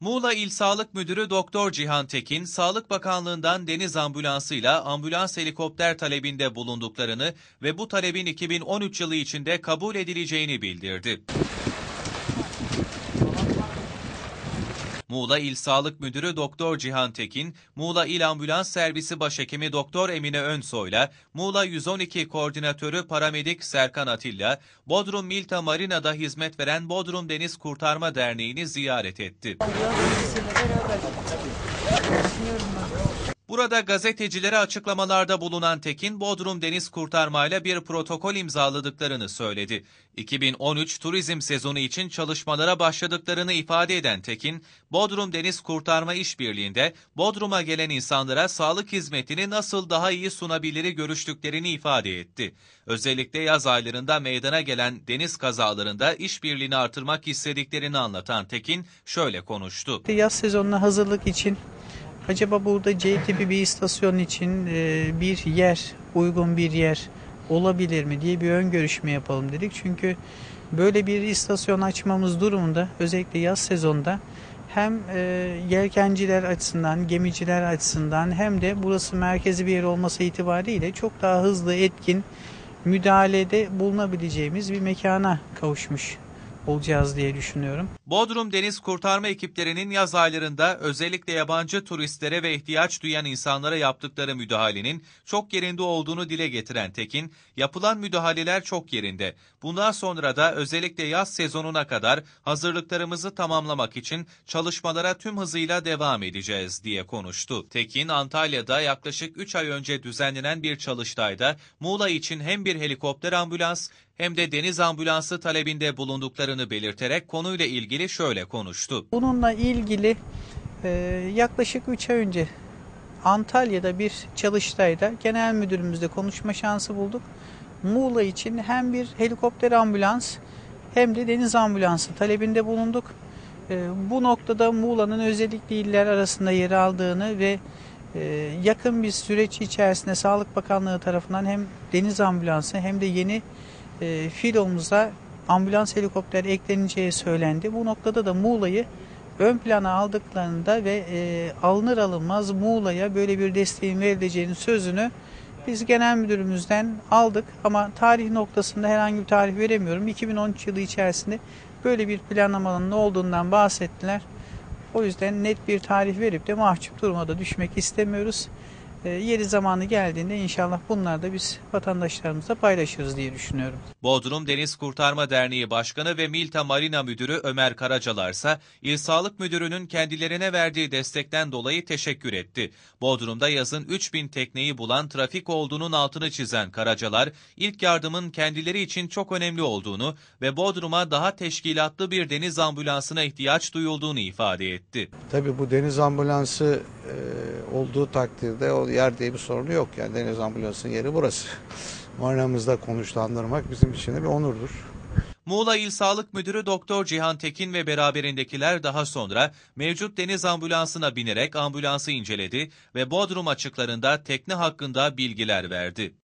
Muğla İl Sağlık Müdürü Doktor Cihan Tekin, Sağlık Bakanlığı'ndan deniz ambulansıyla ambulans helikopter talebinde bulunduklarını ve bu talebin 2013 yılı içinde kabul edileceğini bildirdi. Muğla İl Sağlık Müdürü Doktor Cihan Tekin, Muğla İl Ambulans Servisi Başhekimi Doktor Emine Önsoy'la, Muğla 112 Koordinatörü Paramedik Serkan Atilla, Bodrum Milta Marina'da hizmet veren Bodrum Deniz Kurtarma Derneği'ni ziyaret etti. Burada gazetecilere açıklamalarda bulunan Tekin, Bodrum Deniz Kurtarmayla bir protokol imzaladıklarını söyledi. 2013 turizm sezonu için çalışmalara başladıklarını ifade eden Tekin, Bodrum Deniz Kurtarma İşbirliği'nde Bodrum'a gelen insanlara sağlık hizmetini nasıl daha iyi sunabiliri görüştüklerini ifade etti. Özellikle yaz aylarında meydana gelen deniz kazalarında işbirliğini artırmak istediklerini anlatan Tekin şöyle konuştu. Yaz sezonuna hazırlık için acaba burada C tipi bir istasyon için e, bir yer, uygun bir yer olabilir mi diye bir ön görüşme yapalım dedik. Çünkü böyle bir istasyon açmamız durumunda özellikle yaz sezonunda hem e, yelkenciler açısından, gemiciler açısından hem de burası merkezi bir yer olması itibariyle çok daha hızlı, etkin müdahalede bulunabileceğimiz bir mekana kavuşmuş olacağız diye düşünüyorum. Bodrum Deniz Kurtarma ekiplerinin yaz aylarında özellikle yabancı turistlere ve ihtiyaç duyan insanlara yaptıkları müdahalenin çok yerinde olduğunu dile getiren Tekin, yapılan müdahaleler çok yerinde. Bundan sonra da özellikle yaz sezonuna kadar hazırlıklarımızı tamamlamak için çalışmalara tüm hızıyla devam edeceğiz diye konuştu. Tekin, Antalya'da yaklaşık 3 ay önce düzenlenen bir çalıştayda Muğla için hem bir helikopter ambulans hem de deniz ambulansı talebinde bulunduklarını belirterek konuyla ilgili şöyle konuştu. Bununla ilgili e, yaklaşık 3 ay önce Antalya'da bir çalıştayda genel müdürümüzle konuşma şansı bulduk. Muğla için hem bir helikopter ambulans hem de deniz ambulansı talebinde bulunduk. E, bu noktada Muğla'nın özellikle iller arasında yer aldığını ve e, yakın bir süreç içerisinde Sağlık Bakanlığı tarafından hem deniz ambulansı hem de yeni e, filomuza ambulans helikopter ekleneceği söylendi. Bu noktada da Muğla'yı ön plana aldıklarında ve e, alınır alınmaz Muğla'ya böyle bir desteğin verileceğinin sözünü biz genel müdürümüzden aldık ama tarih noktasında herhangi bir tarih veremiyorum. 2013 yılı içerisinde böyle bir planlamanın olduğundan bahsettiler. O yüzden net bir tarih verip de mahcup duruma da düşmek istemiyoruz. E, yeri zamanı geldiğinde inşallah bunlar da biz vatandaşlarımızla paylaşırız diye düşünüyorum. Bodrum Deniz Kurtarma Derneği Başkanı ve Milta Marina Müdürü Ömer Karacalar ise İl Sağlık Müdürü'nün kendilerine verdiği destekten dolayı teşekkür etti. Bodrum'da yazın 3000 tekneyi bulan trafik olduğunun altını çizen Karacalar, ilk yardımın kendileri için çok önemli olduğunu ve Bodrum'a daha teşkilatlı bir deniz ambulansına ihtiyaç duyulduğunu ifade etti. Tabii bu deniz ambulansı olduğu takdirde o yer diye bir sorunu yok. Yani deniz ambulansının yeri burası. Marinamızda konuşlandırmak bizim için de bir onurdur. Muğla İl Sağlık Müdürü Doktor Cihan Tekin ve beraberindekiler daha sonra mevcut deniz ambulansına binerek ambulansı inceledi ve Bodrum açıklarında tekne hakkında bilgiler verdi.